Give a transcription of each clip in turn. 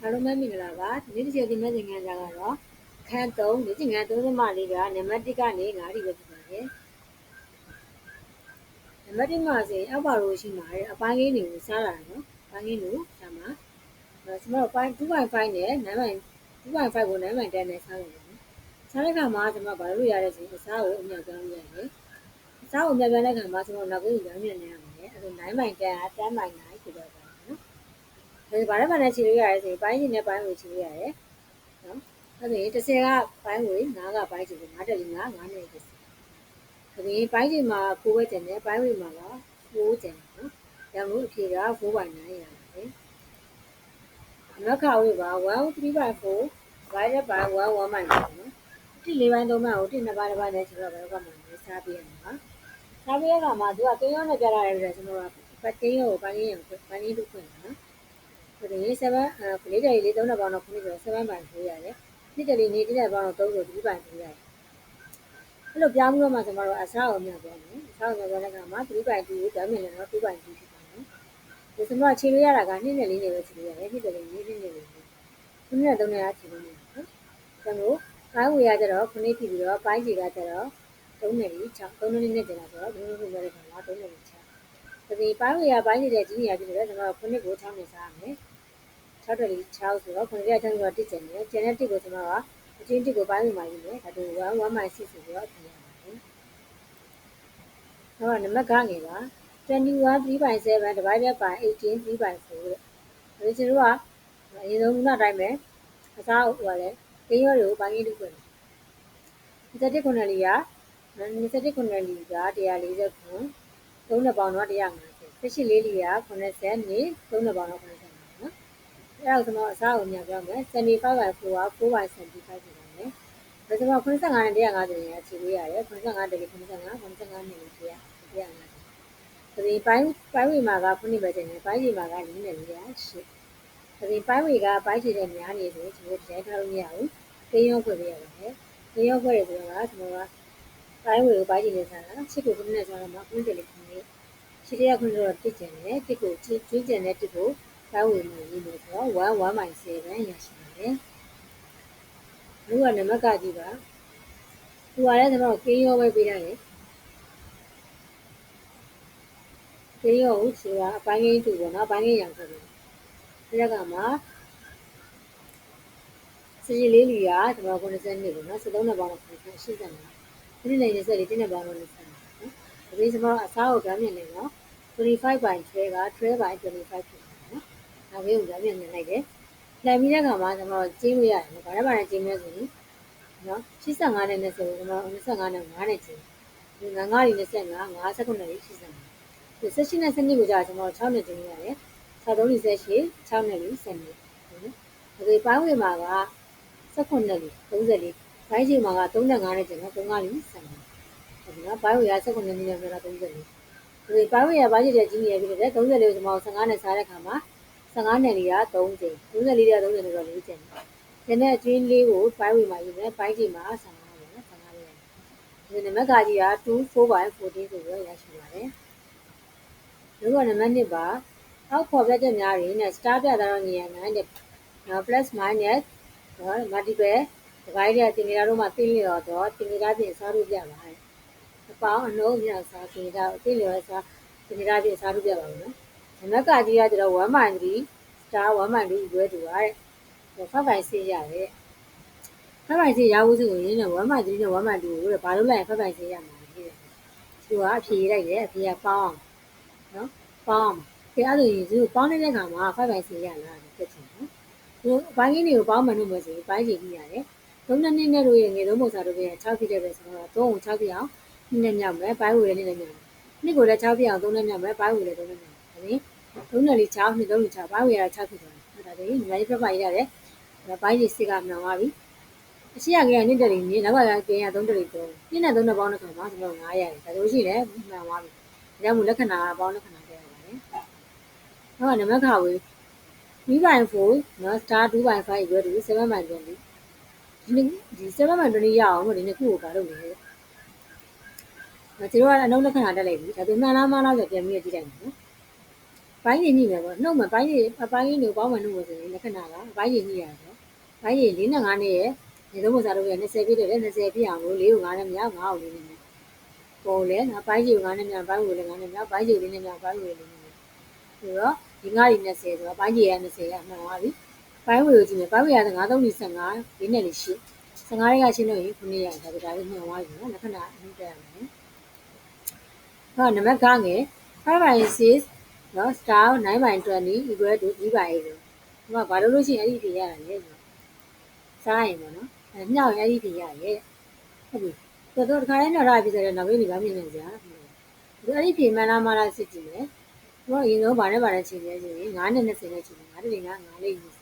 အားလုံးပဲမင်္ဂလာပါဒီနေ့တစ်ချက်ဒီမဲ့သင်ခန်းစာကတော့ခန်း3ဒီသင်ခန်း3သမလေးကနံပါတ်1ကနေ9ထိပဲဖြစ်ပါတယ်နံပါတ်1မှာဆိုရင်အောက်ပါလို့ရှိမှာအပိုင်းလေးတွေကိုစားလာတယ်နော်အပိုင်းလေးကိုစားမှာကျွန်တော်ပိုင်း2.5နဲ့9.2.5ကို9.10နဲ့စားလို့ရတယ်စားတဲ့အခါမှာကျွန်တော်ဘာလို့ရလဲဆိုရင်အစားကိုအမြောက်ပြောင်းရတယ်အစားကိုအမြောက်ပြောင်းတဲ့အခါမှာကျွန်တော်နောက်ကိုရောင်းမြင်နေရမယ်အဲဒါ9.10က10.9ဆိုတော့ဒါ ဘာနဲ့မှလည်းခြေလို့ရတယ်ဆိုရင်ပိုင်းရှင်နဲ့ပိုင်းဝေခြေလို့ရတယ်နော်အဲ့ဒါရင်30ကပိုင်းဝေ9ကပိုင်းခြေလို့9တက်ပြီး9 9နဲ့30ဒါရင်ပိုင်းရှင်မှာ9ပဲကျန်တယ်ပိုင်းဝေမှာက9ကျန်တယ်နော်ဒါမို့အဖြေက4.9ရပါတယ်နောက်ခါဝေပါ1 3.4 divided by 1 1 minus နော်တိလေးပိုင်းသုံးပိုင်းကိုတိနှစ်ပိုင်းတစ်ပိုင်းနဲ့ကျွန်တော်ဘယ်တော့မှမစားပြရမှာစားပြရကမှသူကကင်းရောနဲ့ပြလာတယ်ဆိုတော့ကျွန်တော်ကကင်းရောကိုပိုင်းရင်းပိုင်းရင်းလုပ်ခွင့်နော်ဆိုတော့ 7အဲကလေးတယ်လေး3နှစ်ပေါင်းတော့9ဆိုတော့7ပိုင်ထိုးရတယ်နှစ်တယ်လေးနေတစ်ပေါင်းတော့3ဆို2ပိုင်ထိုးရတယ်အဲ့လိုပြောင်းပြီးတော့မှကျွန်တော်တို့အစားအောင်မြတ်ပြောမယ်အစားအောင်မြတ်ပြောတဲ့အခါမှာ3ပိုင်2ကိုဓာတ်မြင်တယ်တော့2ပိုင်2ဖြစ်ပါမယ်ဒီစမခြေလို့ရတာကနှစ်နဲ့လေးနဲ့ပဲခြေလို့ရတယ်နှစ်တယ်လေးနှစ်နဲ့လေးခုနှစ်နဲ့3နဲ့ခြေလို့ရတယ်နော်ကျွန်တော်ပိုင်းဝေရကြတော့ခုနှစ်ဖြစ်ပြီးတော့ပိုင်းခြေကကြတော့3နဲ့လေး6 3နဲ့လေးနဲ့ကျန်တာဆိုတော့ဒီလိုမျိုးပြောတဲ့အခါမှာ3နဲ့လေး6 ဒီပိုင်းဝေရပိုင်းနေတဲ့ကြီးနေရဖြစ်တယ်ကျွန်တော်ခုနှစ်ကို6နဲ့စားရမယ်6တက်လေး6ဆိုတော့9ရက်6ဆိုတော့တစ်ကျန်တယ်ကျန်တဲ့တစ်ကိုကျွန်တော်ကအချင်းတစ်ကိုပိုင်းဝင်ပါယူမယ်ဒါတို့1 1 6ဆိုပြီးတော့အပြင်ရပါတယ်နောက်နံပါတ်ကငယ်ပါ21 3/7 divided by 18 3/4တဲ့ဒါကျွန်တော်ကအရင်ဆုံးခုနအတိုင်းပဲအစားဟိုကလည်းကင်းရောတွေကိုပိုင်းကြီးလုပ်ပြန်21ခုနှစ်လီက21ခုနှစ်လီက140 ခု3နှစ်ပေါင်းတော့150 18လေးလီက80နေ3နှစ်ပေါင်းတော့80အဲ့ဒါကိုကျွန်တော်အစားကိုညပြောမယ်75 by 4က4 by 75ဖြစ်ပါမယ်ဒါဆိုတော့85နဲ့150ရခြေလို့ရတယ်85တကယ်85 85နဲ့100 150ဒီပိုင်းပိုင်းဝေမှာကခုနှစ်ပဲကျင်တယ်ပိုင်းဝေမှာက၄နဲ့၄ရရှိဒီပိုင်းဝေကပိုင်းချေတဲ့များနေဆိုကျွန်တော်ဒီတိုင်းထားလို့မရဘူးကိန်းရောဖွဲ့ပေးရပါတယ်ကိန်းရောဖွဲ့ရဆိုတော့ကျွန်တော်က ပိုင်းဝေကိုပိုင်းချေနေစားတာချစ်ကိုခုနှစ်နဲ့စားတော့မှခုနှစ်လေးခုနှစ်ချစ်တဲ့ခုနှစ်တော့တစ်ကျင်တယ်တစ်ကိုကျွေးကျင်တဲ့တစ်ကိုပိုင်းဝင်မှုရေးလို့ဆိုတော့1 1/7ရရှိပါတယ်။လူကနံပါတ်ကကြည့်ပါ။သူကလည်းကျွန်တော်ကင်းရောပဲပေးရတယ်။ကင်းရောကိုဆိုတာအပိုင်းကြီးတူပေါ့နော်။အပိုင်းကြီးရောင်ဆိုတယ်။ဒီကမှာစကြီးလေးလီကကျွန်တော်90နှစ်ပေါ့နော်။73နှစ်ပေါင်းတော့80နှစ်။ ဒီနေ့20လေးတင်းနှစ်ပေါင်းတော့20နော်။ဒီကျွန်တော်အစားကိုကြမ်းမြင်နေနော်25 by 12က12 by 25ဖြစ်နောက်ဘေးကိုပြန်ပြန်မြင်လိုက်တယ်လှန်ပြီးတဲ့ခါမှာကျွန်တော်ကျင်းလို့ရတယ်ဘာလဲဘာလဲကျင်းလဲဆိုရင်နော်85နဲ့20ကျွန်တော်25နဲ့5နဲ့ကျင်းဒီငါးငါးလေး25 5စက္ကန့်နဲ့85ဒီ16နဲ့7ကိုကြာကျွန်တော်6နဲ့ကျင်းရတယ်63လေး78 6နဲ့လေး7နဲ့ဒီပိုင်းဝင်မှာက16နဲ့လေး34 ဘိုင်းချိန်မှာက35နဲ့ကျင်းတော့35လေး7နဲ့ဒီကဘိုင်းဝင်က16နဲ့လေးနဲ့ပြောတာ34ဒီဘိုင်းဝင်ကဘိုင်းချိန်တဲ့ကြီးနေရပြီတဲ့34လေးကိုကျွန်တော်15နဲ့စားတဲ့ခါမှာ15နယ်လေးက3ကြိမ်34လေးက30နယ်တော့4ကြိမ်။ဒီနေ့အကျွင်းလေးကို5ဝေမှာယူမယ်5ကြိမ်မှာ15ပဲနော်15လေး။ဒီနံပါတ်ကကြီးက2 4 by 14ဆိုပြီးတော့ရရှိပါတယ်။ဒီကနံပါတ်1ပါအောက်ဖော်ပြချက်များတွေနဲ့ star ပြတာတော့ညီရနိုင်တဲ့နော် plus minus နော် multiple divide တဲ့တင်ကြတော့မှသိလျော်တော့တင်ကြပြင်စားလို့ပြပါတယ်။အပေါင်းအနှုံးမြောက်စားတင်ကြသိလျော်စားတင်ကြပြင်စားလို့ပြပါမယ်နော်။နံပါတ်ကကြီးကကျတော့1/3 star 1/2ရွဲတူပါတဲ့။ဖတ်ပိုင်စေးရတယ်။ဖတ်ပိုင်စေးရဖို့ဆိုရင်လည်း1/3နဲ့1/2ကိုတဲ့ဘာလို့လဲဖတ်ပိုင်စေးရမှာလဲတဲ့။သူကအဖြေလိုက်တယ်အဖြေကပေါင်းနော်ပေါင်း။ဒါအဲ့လိုရင်သူပေါင်းနေတဲ့ခါမှာဖတ်ပိုင်စေးရလားဖြစ်ချင်နော်။သူဘိုင်းကြီးတွေကိုပေါင်းမှလို့မယ်ဆိုရင်ဘိုင်းကြီးကြီးရတယ်။ သုံးနှစ်နှစ်နဲ့တို့ရဲ့ငယ်သုံးပုံစံတို့ရဲ့6ဖြစ်တဲ့ပဲဆိုတော့3ကို6ဖြစ်အောင်နှစ်နဲ့မြောက်မယ်ဘိုင်းဝေလည်းနှစ်နဲ့မြောက်မယ်။နှစ်ကိုလည်း6ဖြစ်အောင်3နဲ့မြောက်မယ်ဘိုင်းဝေလည်း3နဲ့မြောက်မယ်။ဒါပြင်သုံးနယ်လေး6နှစ်သုံးလေး6ဘိုင်းဝေရ6ဖြစ်သွားတယ်ဒါတွေညီမလေးပြပရေးရတယ်ဘိုင်းကြီးစစ်ကမှန်သွားပြီအရှိရကနှစ်တရီမြေနောက်ကကင်းရ3တရီတော့နှစ်နဲ့3နဲ့ပေါင်းတဲ့ခါမှာကျွန်တော်900ရတယ်ဒါလိုရှိတယ်မှန်သွားပြီဒါကြောင့်မို့လက္ခဏာကပေါင်းလက္ခဏာတဲ့ရတယ်နောက်ကနံပါတ်ခါဝေး3/4နော် star 2/5 equal to 7/20 ဒီဒီ7/20ရအောင်လို့ဒီနှစ်ခုကိုပါလုပ်နေတယ်။ဒါကျတော့အနှုတ်လက္ခဏာတက်လိုက်ပြီ။ဒါသူမှန်လားမှားလားဆိုပြန်ပြီးကြည့်လိုက်မယ်နော်။ပိုင်းကြီးညှိမယ်ပေါ့နှုတ်မယ်ပိုင်းကြီးအပိုင်းကြီးကိုပေါင်းမယ်နှုတ်မယ်ဆိုရင်လက္ခဏာကအပိုင်းကြီးညှိရတယ်ပေါ့ပိုင်းကြီး၄နဲ့၅နဲ့ရဲ့ဒီသုံးပုံစံတော့20ပြည့်တယ်လေ20ပြည့်အောင်လို့၄ကို9နဲ့မြောက်9ကို၄နဲ့မြောက်ပေါ်လေနော်ပိုင်းကြီးကို9နဲ့မြောက်ပိုင်းကိုလည်း9နဲ့မြောက်ပိုင်းကြီးကို၄နဲ့မြောက်ပိုင်းကို၄နဲ့မြောက်ဆိုတော့ဒီ9ဒီ20ဆိုတော့ပိုင်းကြီးရ20ရမှန်သွားပြီ ပိုင်းဝေကိုကြည့်မယ်ပိုင်းဝေက3 3 15လေးနဲ့လေးရှိ15လေးကရှင်းလို့ရင်ခုနှစ်ရတယ်ဒါပေမဲ့မှန်သွားပြီနော်လက္ခဏာအမှုတက်ရမယ်ဟောနံပါတ်ကငယ်5 by 6နော် star 9 by 20 equal to e by 8လို့ဒီမှာဘာလို့လို့ရှိရင်အဲ့ဒီဖြေရတာလဲဆိုတော့စားရင်ပေါ့နော်အဲမြောက်ရင်အဲ့ဒီဖြေရရဲ့ဟုတ်ပြီတော်တော်တခါလေးတော့ရပြီဆိုတော့နောက်ပြီးဒီဘာမြင်နေကြဒီအဲ့ဒီဖြေမှန်လားမလားစစ်ကြည့်မယ်ဒီတော့အရင်ဆုံးဗာနဲ့ဗာနဲ့ချိန်နေဆိုရင်9နဲ့20နဲ့ချိန်တယ်9တည်းက9လေး20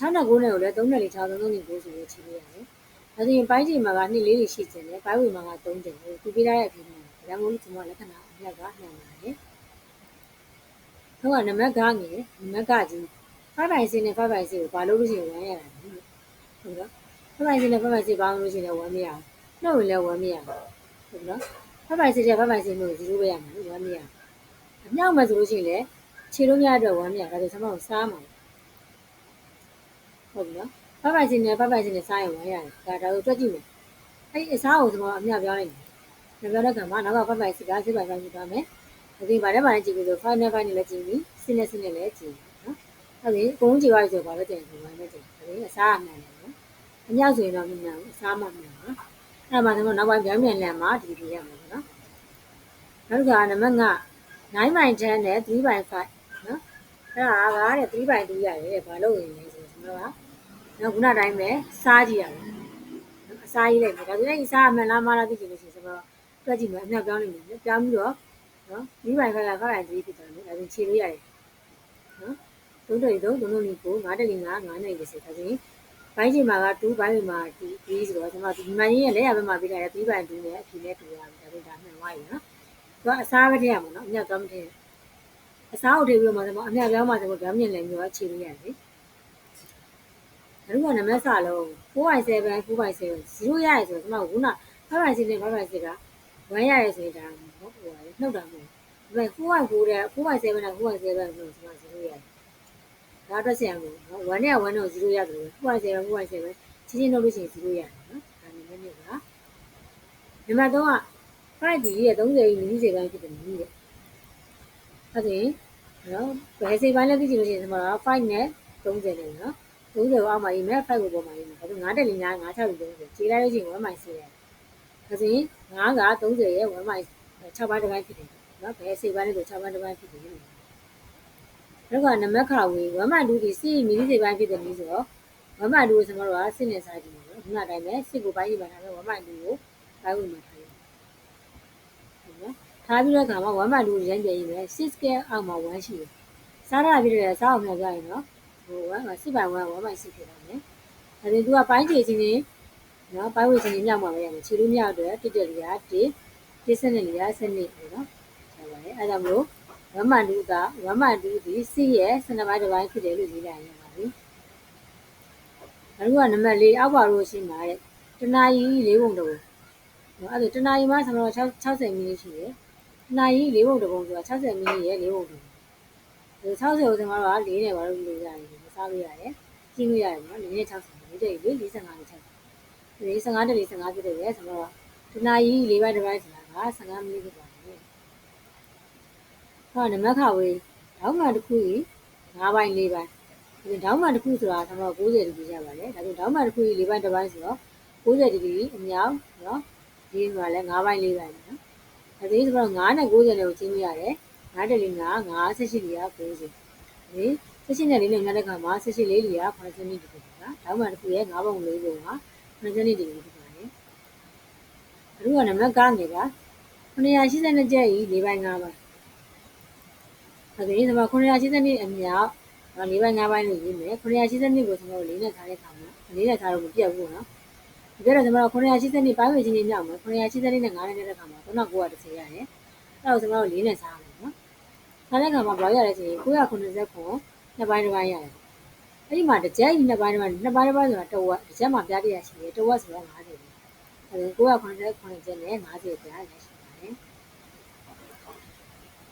6နဲ့9နဲ့ကိုလည်း3နဲ့လေး6 3 3နဲ့9ဆိုလို့ချိန်ရတယ်။ဒါဆိုရင်ပိုင်းချိန်မှာကနှစ်လေးတွေရှိကျင်တယ်။ပိုင်းဝေမှာက3ကျင်တယ်။သူပြထားတဲ့အပြင်မှာဒါမှမဟုတ်ကျွန်တော်လက္ခဏာအမြတ်ကနှံပါတယ်။ဟုတ်ကနံပါတ်ကငယ်နံပါတ်ကကြီး5ပိုင်းစင်းနဲ့5ပိုင်းစင်းကိုဘာလို့လို့ရှိရင်ဝမ်းရတာလဲ။ဟုတ်တော့5ပိုင်းစင်းနဲ့5ပိုင်းစင်းဘာလို့လို့ရှိရင်ဝမ်းမရဘူး။နှုတ်ဝင်လည်းဝမ်းမရဘူး။ဟုတ်နော်။5ပိုင်းစင်းနဲ့5ပိုင်းစင်းတို့0ပဲရမှာလို့ဝမ်းမရဘူး။အမြောက်မဲ့ဆိုလို့ရှိရင်လည်းခြေလို့မရတော့ဝမ်းမရဒါဆိုကျွန်တော်စားမှာ ဟုတ်ပြီနော်ဘပိုင်စင်းနဲ့ဘပိုင်စင်းနဲ့စားရင်ဝမ်းရတယ်ဒါဒါကိုတွက်ကြည့်မယ်အဲ့ဒီအစားကိုကျွန်တော်အမြပြောင်းလိုက်မယ်ပြောတဲ့ကံမှာနောက်ကဘပိုင်စကားစစ်ပိုင်ပိုင်းကြည့်ပါမယ်ဒီဗာတဲ့ဗာနဲ့ကြည့်ပြီးဆို file နဲ့ file နဲ့လည်းကြည့်ပြီးစင်းနဲ့စင်းနဲ့လည်းကြည့်နော်အဲ့ဒီအကုန်ကြည့်သွားပြီဆိုတော့ဘာပဲကြည့်ရင်ဝမ်းနဲ့ကြည့်အဲ့ဒီအစားအမှန်တယ်နော်အမြောက်ဆိုရင်တော့မမှန်ဘူးအစားမှမှန်ပါအဲ့မှာကျွန်တော်နောက်ပိုင်းပြောင်းပြန်လန်မှာဒီပြရမှာပေါ့နော်နောက်ကနံပါတ်9 9 by 10နဲ့3 by 5နော်အဲ့ဒါကတဲ့3 by 2ရတယ်တဲ့ဘာလို့ဝင်လဲဆိုတော့ကျွန်တော်က နော်ခုနတိုင်းပဲစားကြည့်ရတယ်အစားကြီးလိုက်မယ်ဒါဆိုရင်အစားအမှန်လားမလားသိချင်လို့ရှိရင်ကျွန်တော်တွက်ကြည့်မယ်အမြောက်ပြောင်းနေတယ်ပြောင်းပြီးတော့နော်3 by 5က5 by 3ဖြစ်တယ်နော်ဒါဆိုခြေလို့ရတယ်နော်သုံးတယ်သုံးသုံးလုံးနီကို9တက်လီ9 9နိုင်30ဒါဆိုရင်ဘိုင်းချိန်မှာက2ဘိုင်းချိန်မှာ2 3ဆိုတော့ကျွန်တော်ဒီမှန်ကြီးရဲ့လက်ရဘက်မှာပြထားတဲ့3 by 2နဲ့အဖြေနဲ့တူရတယ်ဒါပေမဲ့ဒါမှန်သွားပြီနော်သူကအစားပဲထည့်ရမှာနော်အမြောက်တော့မထည့်အစားကိုထည့်ပြီးတော့မှကျွန်တော်အမြောက်ပြောင်းမှကျွန်တော်ပြောင်းမြင်လည်းမျိုးကခြေလို့ရတယ် ဒါကနံပါတ်စလုံး4.7 4.7 0ရရဆိုတော့ကျွန်တော်ခုန5.7နဲ့5.7က1ရရဆိုရင်ဒါဟုတ်ဟိုပါနှုတ်တာမဟုတ်ဘူးဒါပေမဲ့4.9တဲ့4.7နဲ့4.7ဆိုတော့ကျွန်တော်0ရတယ်ဒါအတွက်ဆက်ရမယ်နော်1နဲ့1တော့0ရတယ်လို့4.7 4.7ချင်းချင်းလုပ်လို့ရှိရင်0ရတယ်နော်ဒါနံပါတ်2ကနံပါတ်3က5ဒီရဲ့30မိနစ်စေပိုင်းဖြစ်တယ်မိတဲ့အဲ့ဒါနော်ဘယ်စေပိုင်းလဲသိချင်လို့ရှိရင်ဒီမှာ5နဲ့30နဲ့နော် 30ကိုအောက်မှာရေးမယ်5ကိုပေါ်မှာရေးမယ်ဒါဆို9တက်လီ9 9 6လီ30ခြေလိုက်လို့ရှိရင်1မိုင်စေရတယ်ဒါဆိုရင်9က30ရဲ့1မိုင်6ပိုင်းတစ်ပိုင်းဖြစ်တယ်နော်ဘယ်စေပိုင်းလဲဆို6ပိုင်းတစ်ပိုင်းဖြစ်တယ်လို့နောက်ကနံပါတ်ခါဝေး1မိုင်2ဒီစီမီလီစေပိုင်းဖြစ်တယ်လို့ဆိုတော့1မိုင်2ကိုကျွန်တော်တို့ကစစ်နေစားကြည့်မယ်နော်ခုနတိုင်းပဲစစ်ကိုပိုင်းရေးပါထားမယ်1မိုင်2ကိုပိုင်းဝင်မှာထားရနော်ထားပြီးတော့ခါမှာ1မိုင်2ကိုရမ်းပြရေးမယ်6 scale အောက်မှာ1ရှိတယ်စားရပြီးတော့စားအောင်မြောက်ကြရင်နော် ဟိုကစစ်ပိုင်1 1မိုင်6ဖြစ်တာမယ်ဒါဆိုသူကပိုင်းခြေချင်းချင်းနော်ပိုင်းဝေချင်းချင်းမြောက်မှာပဲရမယ်ခြေလို့မြောက်အတွက်တစ်တက်လီယာ1တစ်စနစ်လီယာစနစ်ပေါ့နော်ဟုတ်ပါတယ်အဲဒါမလို့1မိုင်2က1မိုင်2ဒီစီရဲ့စနစ်ပိုင်းတစ်ပိုင်းဖြစ်တယ်လို့ရေးလိုက်ရပါပြီအခုကနံပါတ်၄အောက်ပါလို့ရှိမှာတဲ့တနာရီ၄ပုံတပုံနော်အဲ့ဒါတနာရီမှဆိုတော့60မိနစ်ရှိတယ်တနာရီ၄ပုံတပုံဆိုတာ60မိနစ်ရဲ့၄ပုံတပုံဒီ 60ကိုကျွန်တော်တို့က၄နဲ့ပါလို့လို့ရတယ်မစားလို့ရတယ်ကျင်းလို့ရတယ်နော်၄နဲ့60မိနစ်တည်းလေ45နဲ့60ဒီ55တည်း55ဖြစ်တယ်လေဆိုတော့တနာရီ၄ဘက်တစ်ပိုင်းဆိုတာက15မိနစ်ဖြစ်ပါတယ်ဟောနမခဝေးတောင်းမှတစ်ခုကြီး9ပိုင်း4ပိုင်းဒီတောင်းမှတစ်ခုဆိုတာကျွန်တော်90ဒီဂရီရပါတယ်ဒါဆိုတောင်းမှတစ်ခုကြီး4ပိုင်းတစ်ပိုင်းဆိုတော့90ဒီဂရီအမြောက်နော်ဒီမှာလည်း9ပိုင်း4ပိုင်းနော်အဲဒီဆိုတော့9နဲ့90နဲ့ကိုကျင်းလို့ရတယ် 9တက်လီ9 9 18လီယာ90ဒီ18နဲ့လေးနဲ့များတဲ့ခါမှာ18လေးလီယာ80နီဒီဂရီပါတောင်းမှတစ်ခုရဲ့9ပုံ4ပုံက80နီဒီဂရီဖြစ်ပါတယ်အခုကနံပါတ်9ငယ်ပါ982ကျက်ကြီး4ပိုင်း5ပိုင်းအဲဒီဆိုတော့982အမြောက်၄ပိုင်း၅ပိုင်းလို့ရေးမယ်980ကိုကျွန်တော်တို့လေးနဲ့ထားတဲ့ခါမှာလေးနဲ့ထားတော့မပြတ်ဘူးနော်ဒီကြတော့ကျွန်တော်တို့980ပိုင်းဝေချင်းချင်းမြောက်မယ်980နဲ့9နဲ့တဲ့ခါမှာ3930ရတယ်အဲ့တော့ကျွန်တော်တို့လေးနဲ့စားမယ် နော်စားတဲ့ခါမှာဘယ်လောက်ရလဲဆိုရင်990ခုနှစ်ပိုင်းတစ်ပိုင်းရတယ်အဲ့ဒီမှာတစ်ကြက်ကြီးနှစ်ပိုင်းတစ်ပိုင်းနှစ်ပိုင်းတစ်ပိုင်းဆိုတာတဝက်တစ်ကြက်မှာပြားတရရှိတယ်တဝက်ဆိုတော့90ပဲအဲ့ဒါ990ကျက်နဲ့90ပြားရရှိပါတယ်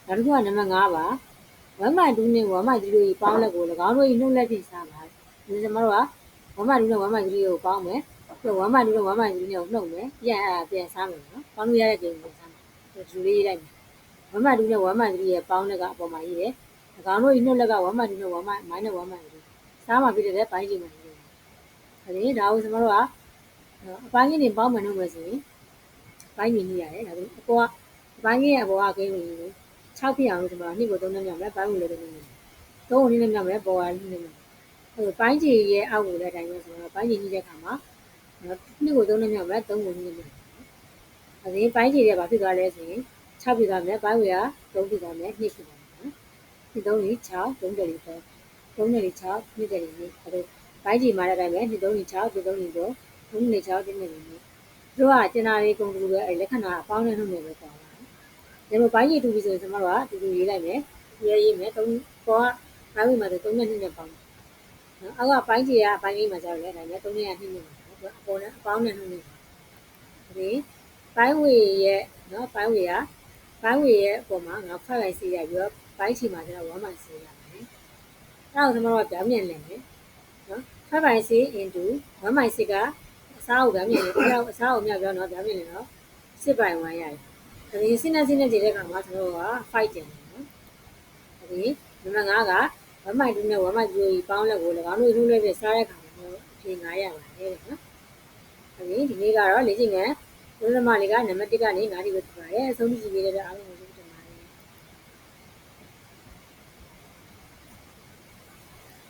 နောက်တစ်ခုကနံပါတ်5ပါ1မိုင်2နဲ့1မိုင်3တို့ပေါင်းလက်ကို၎င်းတို့နှုတ်လက်ဖြင့်စားပါဒီကျမတို့က1မိုင်2နဲ့1မိုင်3ကိုပေါင်းမယ်ပြီးတော့1မိုင်2နဲ့1မိုင်3နဲ့ကိုနှုတ်မယ်ပြန်အဲ့ဒါပြန်စားမယ်နော်ပေါင်းလို့ရတဲ့ကိန်းကိုစားမယ်ဒီလိုလေးရေးလိုက်မယ် 1မိုင်2နဲ့1မိုင်3ရဲ့ပေါင်းလက်ကအပေါ်မှာရေးတယ်၎င်းတို့နှုတ်လက်က1မိုင်2နဲ့1မိုင် minus 1မိုင်3စားမှာဖြစ်တဲ့ပိုင်းချိန်မှာရေးတယ်အဲဒီဒါကိုကျမတို့ကအပိုင်းကြီးနေပေါင်းမယ်လို့ပဲဆိုရင်ပိုင်းကြီးနေရတယ်ဒါပေမဲ့အပေါ်ကအပိုင်းကြီးရဲ့အပေါ်ကကိန်းကိုရေးတယ်6ဖြစ်အောင်လို့ကျမတို့နှစ်ကို3နဲ့မြောက်မယ်ပိုင်းကိုလည်း3နဲ့မြောက်မယ်3ကို2နဲ့မြောက်မယ်ပေါ်က2နဲ့မြောက်အဲပိုင်းကြီးရဲ့အောက်ကိုလည်းတိုင်းပဲဆိုတော့ပိုင်းကြီးကြီးတဲ့ခါမှာနှစ်ကို3နဲ့မြောက်မယ်3ကို2နဲ့မြောက်အဲဒီပိုင်းကြီးရဲ့ဘာဖြစ်သွားလဲဆိုရင် 6ဖြစ်သွားမယ်ပိုင်းကိုက3ဖြစ်သွားမယ်2ဖြစ်သွားမယ်ဒီ3ကြီး6 3တယ်လေးပဲ3တယ်လေး6 2တယ်လေးအဲဒါပိုင်းကြီးမှာတဲ့အတိုင်းပဲ2 3 6 2 3 3 3 3 6 1နဲ့လေးတို့ကကျင်နာလေးကုန်တူပဲအဲလက္ခဏာအပေါင်းနဲ့နှုတ်နေပဲပေါ့ဒါပေမဲ့ဘိုင်းကြီးတူပြီဆိုရင်ကျွန်တော်တို့ကတူတူရေးလိုက်မယ်ရေးရေးမယ်သုံးပေါ်ကဘိုင်းဝင်မှာဆို3နဲ့2နဲ့ပေါင်းနော်အောက်ကဘိုင်းကြီးကဘိုင်းကြီးမှာကြောက်လဲဒါနဲ့3နဲ့2နဲ့အပေါ်နဲ့အပေါင်းနဲ့2နဲ့ဒီဘိုင်းဝေရဲ့နော်ဘိုင်းဝေက ဘိုင်းဝေရဲ့အပေါ်မှာငါဖတ်လိုက်စီရပြီးတော့ဘိုင်းချီမှာကျွန်တော်1မိုင်စီရမယ်အဲ့ဒါကိုကျွန်တော်တို့ကပြောင်းပြန်လဲမယ်နော်5 by 6 into 1 by 6ကအစားကိုပြောင်းပြန်လဲအစားအစားကိုမြောက်ပြောင်းတော့ပြောင်းပြန်လဲနော်6 by 1ရတယ်ဒီစင်းနဲ့စင်းနဲ့ကြည့်တဲ့အခါမှာကျွန်တော်တို့က5ကျန်တယ်နော်။ဒီနံပါတ်5က1မိုင်2နဲ့1မိုင်0ကြီးပေါင်းလက်ကို၎င်းတို့နှုတ်လိုက်ပြီးစားတဲ့အခါမှာအဖြေ9ရပါတယ်တဲ့နော်။ဒီဒီနေ့ကတော့လေ့ကျင့်ခန်း ဘုရားမလေးကနံပါတ်1ကနေ9ထိပဲပြပါတယ်။အဆုံးထိကြည့်ပေးတဲ့အားလုံး